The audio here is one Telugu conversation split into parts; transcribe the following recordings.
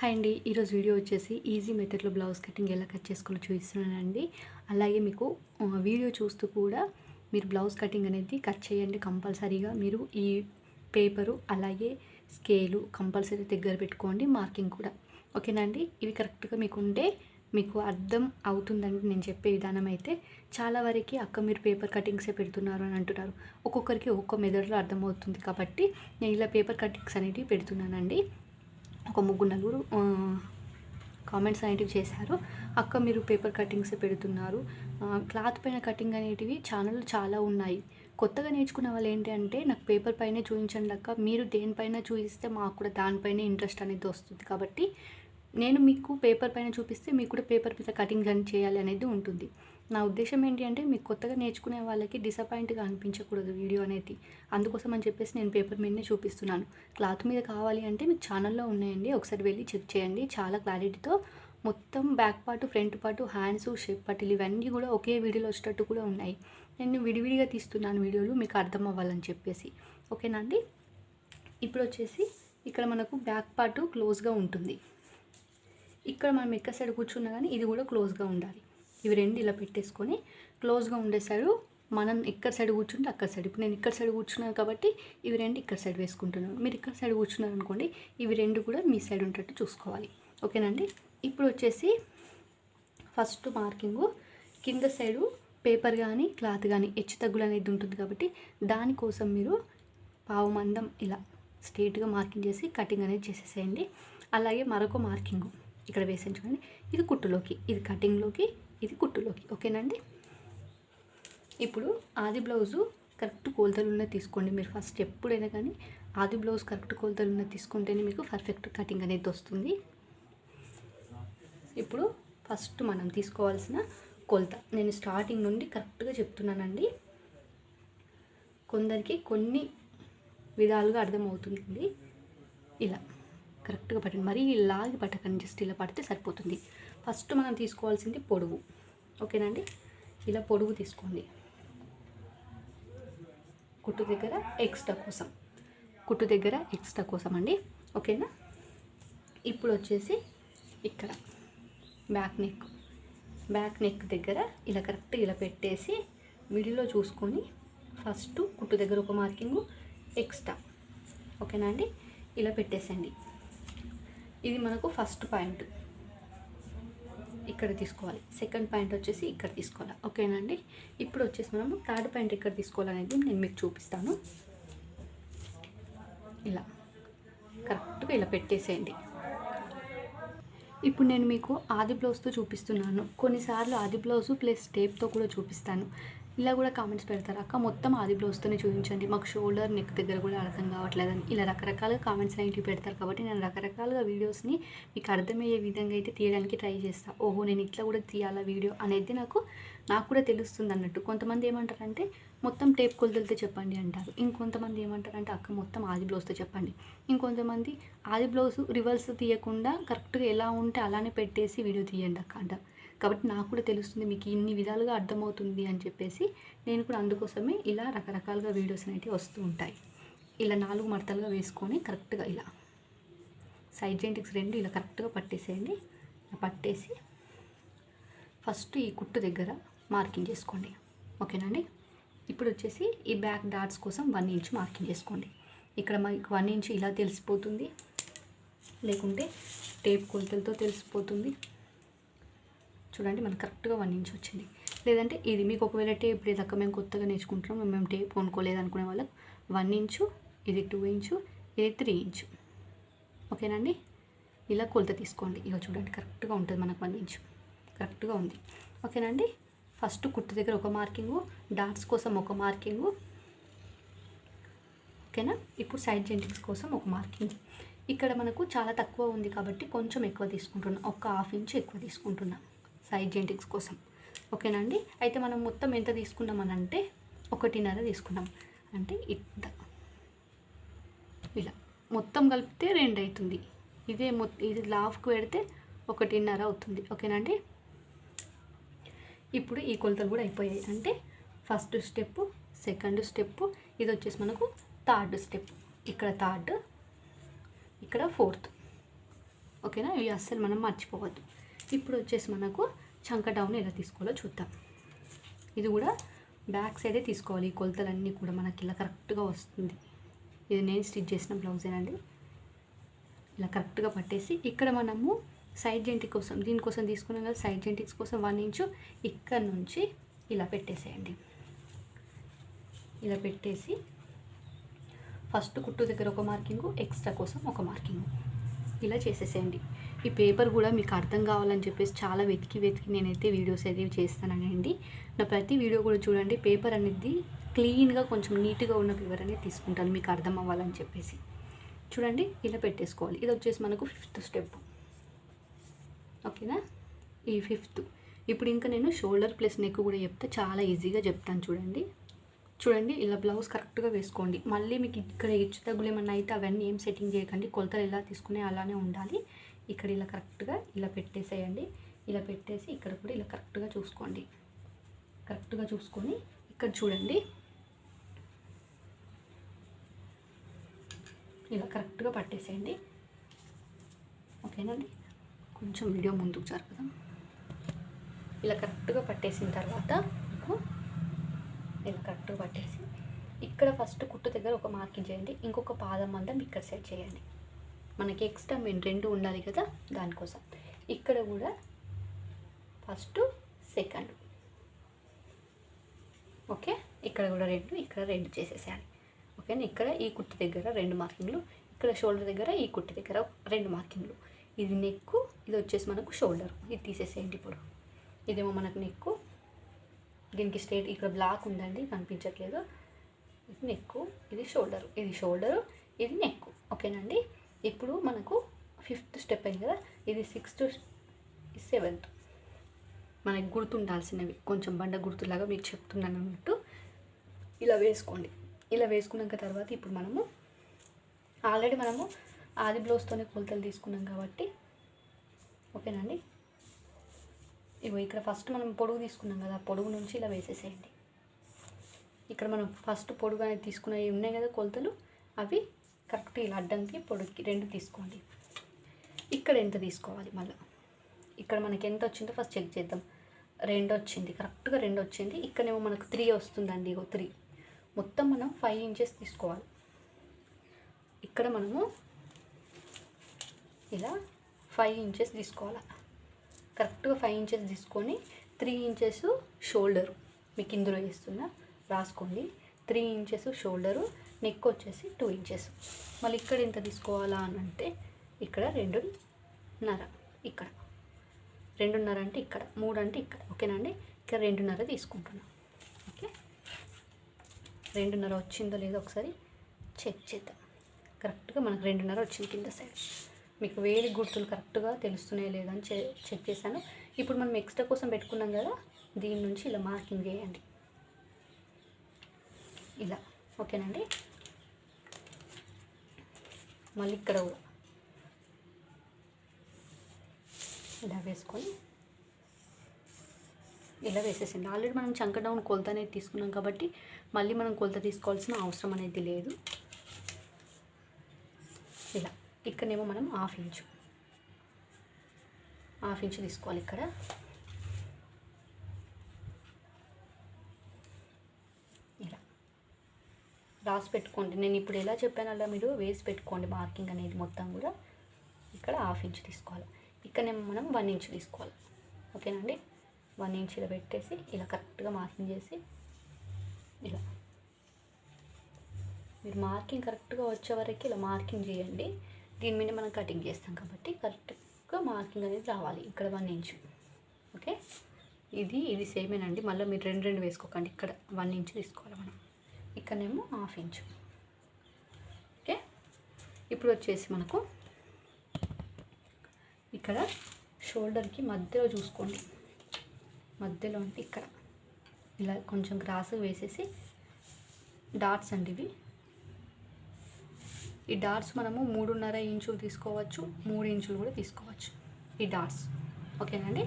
హాయ్ అండి. ఈరోజు వీడియో వచ్చేసి ఈజీ మెథడ్లో బ్లౌజ్ కటింగ్ ఎలా కట్ చేసుకోవాలో చూపిస్తున్నానండి. అలాగే మీకు వీడియో చూస్తూ కూడా మీరు బ్లౌజ్ కటింగ్ అనేది కట్ చేయండి కంపల్సరీగా. మీరు ఈ పేపరు అలాగే స్కేలు కంపల్సరీ దగ్గర పెట్టుకోండి మార్కింగ్ కూడా. ఓకేనా అండి? ఇవి కరెక్ట్గా మీకు ఉంటే మీకు అర్థం అవుతుందండి నేను చెప్పే విధానం అయితే. చాలా వరకు అక్క మీరు పేపర్ కటింగ్సే పెడుతున్నారు అని అంటున్నారు. ఒక్కొక్కరికి ఒక్కొక్క మెథడ్లో అర్థమవుతుంది కాబట్టి నేను ఇలా పేపర్ కటింగ్స్ అనేటివి పెడుతున్నానండి. ఒక ముగ్గురు నలుగురు కామెంట్స్ అనేటివి చేశారు. అక్క మీరు పేపర్ కటింగ్స్ పెడుతున్నారు. క్లాత్ పైన కటింగ్ అనేటివి ఛానల్ చాలా ఉన్నాయి. కొత్తగా నేర్చుకున్న వాళ్ళు ఏంటి అంటే నాకు పేపర్ పైనే చూపించండి అక్క. మీరు దేనిపైన చూపిస్తే మాకు కూడా దానిపైన ఇంట్రెస్ట్ అనేది వస్తుంది. కాబట్టి నేను మీకు పేపర్ పైన చూపిస్తే మీకు కూడా పేపర్ మీద కటింగ్ అని చేయాలి అనేది ఉంటుంది. నా ఉద్దేశం ఏంటి అంటే మీకు కొత్తగా నేర్చుకునే వాళ్ళకి డిసప్పాయింట్గా అనిపించకూడదు వీడియో అనేది. అందుకోసం అని చెప్పేసి నేను పేపర్ మీదనే చూపిస్తున్నాను. క్లాత్ మీద కావాలి అంటే మీకు ఛానల్లో ఉన్నాయండి. ఒకసారి వెళ్ళి చెక్ చేయండి. చాలా క్లారిటీతో మొత్తం back part front part hands shape పట్టిలు ఇవన్నీ కూడా ఒకే వీడియోలో వచ్చేటట్టు కూడా ఉన్నాయి. నేను విడివిడిగా తీస్తున్నాను వీడియోలు మీకు అర్థం అవ్వాలని చెప్పేసి. ఓకేనా అండి? ఇప్పుడు వచ్చేసి ఇక్కడ మనకు బ్యాక్ పార్ట్ క్లోజ్గా ఉంటుంది. ఇక్కడ మనం ఎక్కడ సైడ్ కూర్చున్నా కానీ ఇది కూడా క్లోజ్గా ఉండాలి. ఇవి రెండు ఇలా పెట్టేసుకొని క్లోజ్గా ఉండే సైడు మనం ఎక్కడ సైడ్ కూర్చుంటే అక్కడ సైడ్. ఇప్పుడు నేను ఇక్కడ సైడ్ కూర్చున్నాను కాబట్టి ఇవి రెండు ఇక్కడ సైడ్ వేసుకుంటున్నాను. మీరు ఇక్కడ సైడ్ కూర్చున్నారు అనుకోండి ఇవి రెండు కూడా మీ సైడ్ ఉండేటట్టు చూసుకోవాలి. ఓకేనండి ఇప్పుడు వచ్చేసి ఫస్ట్ మార్కింగు కింద సైడు పేపర్ కానీ క్లాత్ కానీ హెచ్చు తగ్గులు అనేది ఉంటుంది కాబట్టి దానికోసం మీరు పావు మందం ఇలా స్ట్రేట్గా మార్కింగ్ చేసి కటింగ్ అనేది చేసేసేయండి. అలాగే మరొక మార్కింగు. ఇక్కడ వేసాను చూడండి. ఇది కుట్టులోకి ఇది కటింగ్లోకి ఇది కుట్టులోకి. ఓకేనండి? ఇప్పుడు ఆది బ్లౌజు కరెక్ట్ కొలతలు ఉన్న తీసుకోండి మీరు ఫస్ట్ ఎప్పుడైనా కానీ. ఆది బ్లౌజ్ కరెక్ట్ కొలతలు ఉన్న తీసుకుంటేనే మీకు పర్ఫెక్ట్ కటింగ్ అనేది వస్తుంది. ఇప్పుడు ఫస్ట్ మనం తీసుకోవాల్సిన కొలత. నేను స్టార్టింగ్ నుండి కరెక్ట్గా చెప్తున్నానండి. కొందరికి కొన్ని విధాలుగా అర్థమవుతుంది ఇలా. కరెక్ట్గా పట్టండి. మరీ లాగి పట్టకండి. జస్ట్ ఇలా పడితే సరిపోతుంది. ఫస్ట్ మనం తీసుకోవాల్సింది పొడుగు ఓకేనండి ఇలా పొడుగు తీసుకోండి. కుట్టు దగ్గర ఎక్స్ట్రా కోసం. కుట్టు దగ్గర ఎక్స్ట్రా కోసం అండి. ఓకేనా? ఇప్పుడు వచ్చేసి ఇక్కడ బ్యాక్ నెక్. బ్యాక్ నెక్ దగ్గర ఇలా కరెక్ట్ ఇలా పెట్టేసి మిడిల్లో చూసుకొని ఫస్ట్ కుట్టు దగ్గర ఒక మార్కింగ్ ఎక్స్ట్రా. ఓకేనా అండి? ఇలా పెట్టేసండి ఇది మనకు ఫస్ట్ పాయింట్ ఇక్కడ తీసుకోవాలి. సెకండ్ పాయింట్ వచ్చేసి ఇక్కడ తీసుకోవాలి. ఓకేనండి ఇప్పుడు వచ్చేసి మనము థర్డ్ పాయింట్ ఇక్కడ తీసుకోవాలనేది నేను మీకు చూపిస్తాను. ఇలా. కరెక్ట్గా ఇలా పెట్టేసేయండి. ఇప్పుడు నేను మీకు ఆది బ్లౌజ్తో చూపిస్తున్నాను. కొన్నిసార్లు ఆది బ్లౌజ్ ప్లస్ టేప్తో కూడా చూపిస్తాను. ఇలా కూడా కామెంట్స్ పెడతారు. అక్క మొత్తం ఆది బ్లౌజ్తోనే చూపించండి. మాకు షోల్డర్ నెక్ దగ్గర కూడా అర్థం కావట్లేదని. ఇలా రకరకాలుగా కామెంట్స్ అనేవి పెడతారు. కాబట్టి నేను రకరకాలుగా వీడియోస్ని మీకు అర్థమయ్యే విధంగా అయితే తీయడానికి ట్రై చేస్తాను ఓహో నేను ఇట్లా కూడా తీయాలా వీడియో అనేది నాకు నాకు కూడా తెలుస్తుంది అన్నట్టు. కొంతమంది ఏమంటారంటే మొత్తం టేప్ కొలతలతో చెప్పండి అంటారు. ఇంకొంతమంది ఏమంటారంటే అక్క మొత్తం ఆది బ్లౌజ్తో చెప్పండి. ఇంకొంతమంది ఆది బ్లౌజ్ రివర్స్ తీయకుండా కరెక్ట్గా ఎలా ఉంటే అలానే పెట్టేసి వీడియో తీయండి అక్క అంటారు. కాబట్టి నాకు కూడా తెలుస్తుంది మీకు ఇన్ని విధాలుగా అర్థమవుతుంది అని చెప్పేసి నేను కూడా అందుకోసమే ఇలా రకరకాలుగా వీడియోస్ అనేవి వస్తూ ఉంటాయి. ఇలా నాలుగు మడతలుగా వేసుకొని కరెక్ట్గా ఇలా సైడ్ జెంటిక్స్ రెండు ఇలా కరెక్ట్గా పట్టేసేయండి. పట్టేసి ఫస్ట్ ఈ కుట్టు దగ్గర మార్కింగ్ చేసుకోండి. ఓకేనండి ఇప్పుడు వచ్చేసి ఈ బ్యాక్ డాట్స్ కోసం వన్ ఇంచ్ మార్కింగ్ చేసుకోండి. ఇక్కడ మనకి వన్ ఇంచ్ ఇలా తెలిసిపోతుంది. లేకుంటే టేప్ కొలతలతో తెలిసిపోతుంది. చూడండి మనకు కరెక్ట్గా వన్ ఇంచ్ వచ్చింది. లేదంటే ఇది మీకు ఒకవేళ టేప్ లేదక్క మేము కొత్తగా నేర్చుకుంటున్నాం మేము టేప్ కొనుక్కోలేదు అనుకునే వాళ్ళకి వన్ ఇంచు ఇది టూ ఇంచు ఇది త్రీ ఇంచు. ఓకేనండి? ఇలా కొలత తీసుకోండి. ఇక చూడండి కరెక్ట్గా ఉంటుంది మనకు వన్ ఇంచు. కరెక్ట్గా ఉంది. ఓకేనండి? ఫస్ట్ కుట్టు దగ్గర ఒక మార్కింగు డాట్స్ కోసం ఒక మార్కింగు. ఓకేనా? ఇప్పుడు సైడ్ జెంటింగ్స్ కోసం ఒక మార్కింగ్. ఇక్కడ మనకు చాలా తక్కువ ఉంది కాబట్టి కొంచెం ఎక్కువ తీసుకుంటున్నాం. ఒక హాఫ్ ఇంచ్ ఎక్కువ తీసుకుంటున్నాం. సైడ్ జెంటిక్స్ కోసం. ఓకేనండి అయితే మనం మొత్తం ఎంత తీసుకున్నామని అంటే ఒకటిన్నర తీసుకున్నాం. అంటే ఇంత. ఇలా. మొత్తం కలిపితే రెండు అవుతుంది ఇదే మొ ఇది లాఫ్కి పెడితే ఒకటిన్నర అవుతుంది. ఓకేనండి ఇప్పుడు ఈ కొలతలు కూడా అయిపోయాయి. అంటే ఫస్ట్ స్టెప్ సెకండ్ స్టెప్ ఇది వచ్చేసి మనకు థర్డ్ స్టెప్. ఇక్కడ థర్డ్ ఇక్కడ ఫోర్త్. ఓకేనా? ఇవి అస్సలు మనం మర్చిపోవద్దు. ఇప్పుడు వచ్చేసి మనకు చంక డౌన్ ఎలా తీసుకోవాలో చూద్దాం. ఇది కూడా బ్యాక్ సైడే తీసుకోవాలి. ఈ కొలతలన్నీ కూడా మనకి ఇలా కరెక్ట్గా వస్తుంది. ఇది నేను స్టిచ్ చేసిన బ్లౌజేనండి ఇలా కరెక్ట్గా పట్టేసి ఇక్కడ మనము సైడ్ జెంటిక్ కోసం దీనికోసం తీసుకున్నాం కదా సైడ్ జెంటిక్స్ కోసం వన్ ఇంచు ఇక్కడ నుంచి ఇలా పెట్టేసేయండి. ఇలా పెట్టేసి ఫస్ట్ కుట్టు దగ్గర ఒక మార్కింగ్ ఎక్స్ట్రా కోసం ఒక మార్కింగ్ ఇలా చేసేసేయండి. ఈ పేపర్ కూడా మీకు అర్థం కావాలని చెప్పేసి చాలా వెతికి వెతికి నేనైతే వీడియోస్ అయితే చేస్తానండి. నా ప్రతి వీడియో కూడా చూడండి. పేపర్ అనేది క్లీన్గా కొంచెం నీట్గా ఉన్న పేపర్ అనేది తీసుకుంటాను. మీకు అర్థం అవ్వాలని చెప్పేసి. చూడండి ఇలా పెట్టేసుకోవాలి. ఇది వచ్చేసి మనకు ఫిఫ్త్ స్టెప్. ఓకేనా? ఈ ఫిఫ్త్. ఇప్పుడు ఇంకా నేను షోల్డర్ ప్లస్ నెక్ కూడా చెప్తే చాలా ఈజీగా చెప్తాను చూడండి. చూడండి ఇలా బ్లౌజ్ కరెక్ట్గా వేసుకోండి. మళ్ళీ మీకు ఇక్కడ హెచ్చు తగ్గులు ఏమన్నా అయితే అవన్నీ ఏం సెట్టింగ్ చేయకండి. కొలతలు ఎలా తీసుకునే అలానే ఉండాలి. ఇక్కడ ఇలా కరెక్ట్గా ఇలా పెట్టేసేయండి. ఇలా పెట్టేసి ఇక్కడ కూడా ఇలా కరెక్ట్గా చూసుకోండి. కరెక్ట్గా చూసుకొని ఇక్కడ చూడండి. ఇలా కరెక్ట్గా పట్టేసేయండి. ఓకేనండి? కొంచెం వీడియో ముందుకు జరుగుదాం ఇలా కరెక్ట్గా పట్టేసిన తర్వాత మీకు ఇలా కరెక్ట్గా పట్టేసి ఇక్కడ ఫస్ట్ కుట్టు దగ్గర ఒక మార్కింగ్ చేయండి. ఇంకొక పాదం అందం ఇక్కడ సెట్ చేయండి. మనకి ఎక్స్ట్రా మెయిన్ రెండు ఉండాలి కదా దానికోసం. ఇక్కడ కూడా ఫస్ట్ సెకండ్ ఓకే ఇక్కడ కూడా రెండు ఇక్కడ రెండు చేసేసేయాలి. ఓకేనా ఇక్కడ ఈ కుట్టు దగ్గర రెండు మార్కింగ్లు ఇక్కడ షోల్డర్ దగ్గర ఈ కుట్టు దగ్గర రెండు మార్కింగ్లు. ఇది నెక్ ఇది వచ్చేసి మనకు షోల్డర్ ఇది తీసేసేయండి ఇప్పుడు. ఇదేమో మనకు నెక్ దీనికి స్ట్రేట్ ఇక్కడ బ్లాక్ ఉందండి కనిపించట్లేదు. ఇది నెక్ ఇది షోల్డర్ ఇది షోల్డర్ ఇది నెక్ ఓకేనండి ఇప్పుడు మనకు ఫిఫ్త్ స్టెప్ అయింది కదా? ఇది సిక్స్త్ సెవెంత్. మనకి గుర్తుండాల్సినవి కొంచెం బండ గుర్తులాగా మీకు చెప్తున్నాను అన్నట్టు. ఇలా వేసుకోండి. ఇలా వేసుకున్నాక తర్వాత ఇప్పుడు మనము ఆల్రెడీ మనము ఆది బ్లౌజ్తోనే కొలతలు తీసుకున్నాం కాబట్టి ఓకేనండి ఇగో ఇక్కడ ఫస్ట్ మనం పొడుగు తీసుకున్నాం కదా పొడుగు నుంచి ఇలా వేసేసేయండి. ఇక్కడ మనం ఫస్ట్ పొడుగు అనేది తీసుకున్నవి ఉన్నాయి కదా కొలతలు అవి కరెక్ట్ ఇలా అడ్డంకి పొడుక్కి రెండు తీసుకోండి. ఇక్కడ ఎంత తీసుకోవాలి మళ్ళీ? ఇక్కడ మనకి ఎంత వచ్చిందో ఫస్ట్ చెక్ చేద్దాం. రెండు వచ్చింది. కరెక్ట్గా రెండు వచ్చింది. ఇక్కడేమో మనకు త్రీ వస్తుందండి ఇగో త్రీ మొత్తం మనం ఫైవ్ ఇంచెస్ తీసుకోవాలి. ఇక్కడ మనము ఇలా ఫైవ్ ఇంచెస్ తీసుకోవాలి? కరెక్ట్గా ఫైవ్ ఇంచెస్ తీసుకొని త్రీ ఇంచెస్ షోల్డర్ మీకు ఇందులో వేస్తున్నా రాసుకోండి. త్రీ ఇంచెస్ షోల్డరు నెక్ వచ్చేసి టూ ఇంచెస్. మళ్ళీ ఇక్కడ ఎంత తీసుకోవాలా అని అంటే ఇక్కడ రెండున్నర ఇక్కడ. రెండున్నర అంటే ఇక్కడ మూడు అంటే ఇక్కడ. ఓకేనండి ఇక్కడ రెండున్నర తీసుకుంటున్నాం. ఓకే? రెండున్నర వచ్చిందో లేదో ఒకసారి చెక్ చేద్దాం. కరెక్ట్గా మనకు రెండున్నర వచ్చింది కింద సైడ్. మీకు వేలి గుర్తులు కరెక్ట్గా తెలుస్తున్నాయి లేదని చె చెక్ చేశాను. ఇప్పుడు మనం ఎక్స్ట్రా కోసం పెట్టుకున్నాం కదా దీని నుంచి ఇలా మార్కింగ్ చేయండి ఇలా. ఓకేనండి మళ్ళీ ఇక్కడ కూడా ఇలా వేసుకొని ఇలా వేసేసింది ఆల్రెడీ మనం చంక డౌన్ కొలత అనేది తీసుకున్నాం కాబట్టి మళ్ళీ మనం కొలత తీసుకోవాల్సిన అవసరం అనేది లేదు. ఇలా. ఇక్కడనేమో మనం హాఫ్ ఇంచు. హాఫ్ ఇంచు తీసుకోవాలి ఇక్కడ ఇలా రాసి పెట్టుకోండి. నేను ఇప్పుడు ఎలా చెప్పానల్లా మీరు? వేసి పెట్టుకోండి మార్కింగ్ అనేది మొత్తం కూడా. ఇక్కడ హాఫ్ ఇంచ్ తీసుకోవాలి. ఇక్కడ మనం వన్ ఇంచ్ తీసుకోవాలి. ఓకేనండి వన్ ఇంచ్ ఇలా పెట్టేసి ఇలా కరెక్ట్గా మార్కింగ్ చేసి ఇలా. మీరు మార్కింగ్ కరెక్ట్గా వచ్చే వరకు ఇలా మార్కింగ్ చేయండి. దీని మీద మనం కటింగ్ చేస్తాం కాబట్టి కరెక్ట్గా మార్కింగ్ అనేది రావాలి. ఇక్కడ వన్ ఇంచ్. ఓకే? ఇది ఇది సేమేనండి. మళ్ళీ మీరు రెండు రెండు వేసుకోకండి. ఇక్కడ వన్ ఇంచ్ తీసుకోవాలి మనం. ఇక్కడనేమో హాఫ్ ఇంచు. ఓకే? ఇప్పుడు వచ్చేసి మనకు ఇక్కడ షోల్డర్కి మధ్యలో చూసుకోండి. మధ్యలో అంటే ఇక్కడ. ఇలా కొంచెం గ్రాస్ వేసేసి డాట్స్ అండి ఇవి. ఈ డాట్స్ మనము మూడున్నర ఇంచులు తీసుకోవచ్చు మూడు ఇంచులు కూడా తీసుకోవచ్చు. ఈ డాట్స్. ఓకేనండి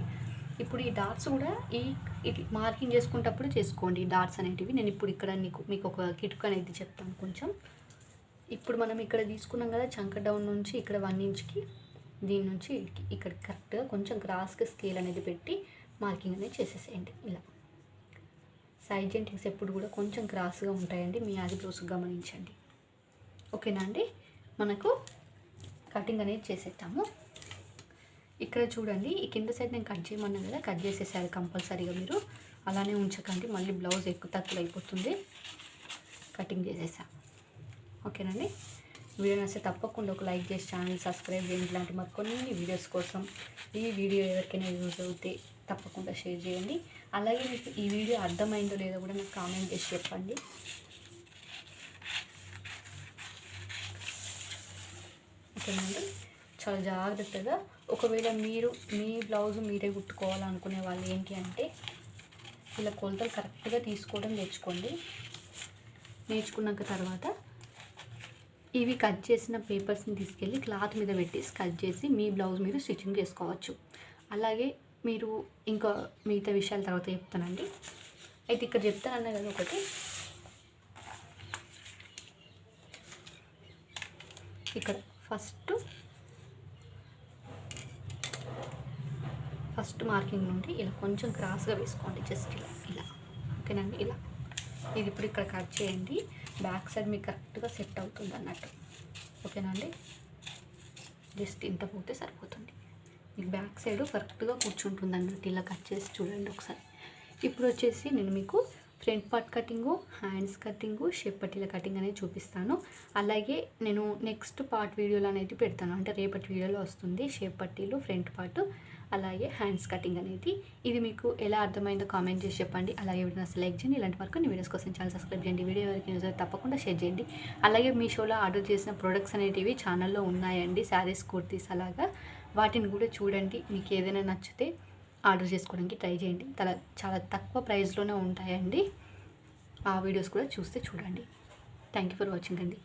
ఇప్పుడు ఈ డాట్స్ కూడా ఈ మార్కింగ్ చేసుకునేటప్పుడు చేసుకోండి. డాట్స్ అనేటివి నేను ఇప్పుడు ఇక్కడ నీకు మీకు ఒక కిటుకు అనేది చెప్తాను కొంచెం. ఇప్పుడు మనం ఇక్కడ తీసుకున్నాం కదా చంక డౌన్ నుంచి ఇక్కడ వన్ ఇంచ్కి దీని నుంచి ఇక్కడ కరెక్ట్గా కొంచెం గ్రాస్కి స్కేల్ అనేది పెట్టి మార్కింగ్ అనేది చేసేసేయండి. ఇలా. సైడ్ జెంటింగ్స్ ఎప్పుడు కూడా కొంచెం గ్రాస్గా ఉంటాయండి. మీ అది బ్లౌజ్ గమనించండి ఓకేనా అండి? మనకు కటింగ్ అనేది చేసేస్తాము ఇక్కడ చూడండి ఈ కింద సైడ్ నేను కట్ చేయమన్నా కదా కట్ చేసేసారు కంపల్సరీగా మీరు. అలానే ఉంచకండి మళ్ళీ బ్లౌజ్ ఎక్కువ తక్కువ అయిపోతుంది. కటింగ్ చేసేసా. ఓకేనండి? వీడియో నచ్చితే తప్పకుండా ఒక లైక్ చేసి ఛానల్ సబ్స్క్రైబ్ చేయండి. ఇలాంటి మరికొన్ని వీడియోస్ కోసం ఈ వీడియో ఎవరికైనా యూజ్ అవుతే తప్పకుండా షేర్ చేయండి. అలాగే మీకు ఈ వీడియో అర్థమైందో లేదో కూడా నాకు కామెంట్ చేసి చెప్పండి. ఓకేనండి? చాలా జాగ్రత్తగా ఒకవేళ మీరు మీ బ్లౌజ్ మీరే కుట్టుకోవాలనుకునే వాళ్ళు ఏంటి అంటే ఇలా కొలతలు కరెక్ట్గా తీసుకోవడం నేర్చుకోండి. నేర్చుకున్నాక తర్వాత ఇవి కట్ చేసిన పేపర్స్ని తీసుకెళ్ళి క్లాత్ మీద పెట్టి కట్ చేసి మీ బ్లౌజ్ మీరు స్టిచ్చింగ్ చేసుకోవచ్చు. అలాగే మీరు ఇంకా మిగతా విషయాల తర్వాత చెప్తానండి. అయితే ఇక్కడ చెప్తానన్నా కదా ఒకటి. ఇక్కడ ఫస్ట్ ఫస్ట్ మార్కింగ్ నుండి ఇలా కొంచెం క్రాస్గా వేసుకోండి జస్ట్ ఇలా ఇలా. ఓకేనండి? ఇలా. ఇది ఇప్పుడు ఇక్కడ కట్ చేయండి. బ్యాక్ సైడ్ మీకు కరెక్ట్గా సెట్ అవుతుంది అన్నట్టు. ఓకేనండి? జస్ట్ ఇంత పోతే సరిపోతుంది. మీకు బ్యాక్ సైడ్ కరెక్ట్గా కూర్చుంటుంది అన్నట్టు ఇలా కట్ చేసి చూడండి ఒకసారి. ఇప్పుడు వచ్చేసి నేను మీకు front part cutting hands cutting shape పట్టీల cutting అనేది చూపిస్తాను. అలాగే నేను నెక్స్ట్ పార్ట్ వీడియోలు అనేది పెడతాను. అంటే రేపటి వీడియోలో వస్తుంది. షేప్ పట్టీలు ఫ్రంట్ పార్ట్. అలాగే హ్యాండ్స్ కటింగ్ అనేది. ఇది మీకు ఎలా అర్థమైందో కామెంట్ చేసి చెప్పండి. అలాగే వీడియో సెలెక్ట్ చేయండి. ఇలాంటి వరకు నీ వీడియోస్ కోసం ఛానల్ సబ్స్క్రైబ్ చేయండి. వీడియో వరకు యూజ్ తప్పకుండా షేర్ చేయండి. అలాగే మీ షోలో ఆర్డర్ చేసిన ప్రొడక్ట్స్ అనేటివి ఛానల్లో ఉన్నాయండి. శారీస్ కుర్తీస్ అలాగా. వాటిని కూడా చూడండి. మీకు ఏదైనా నచ్చితే ఆర్డర్ చేసుకోవడానికి ట్రై చేయండి. చాలా చాలా తక్కువ ప్రైస్లోనే ఉంటాయండి. ఆ వీడియోస్ కూడా చూస్తే చూడండి. థ్యాంక్ యూ ఫర్ వాచింగ్ అండి.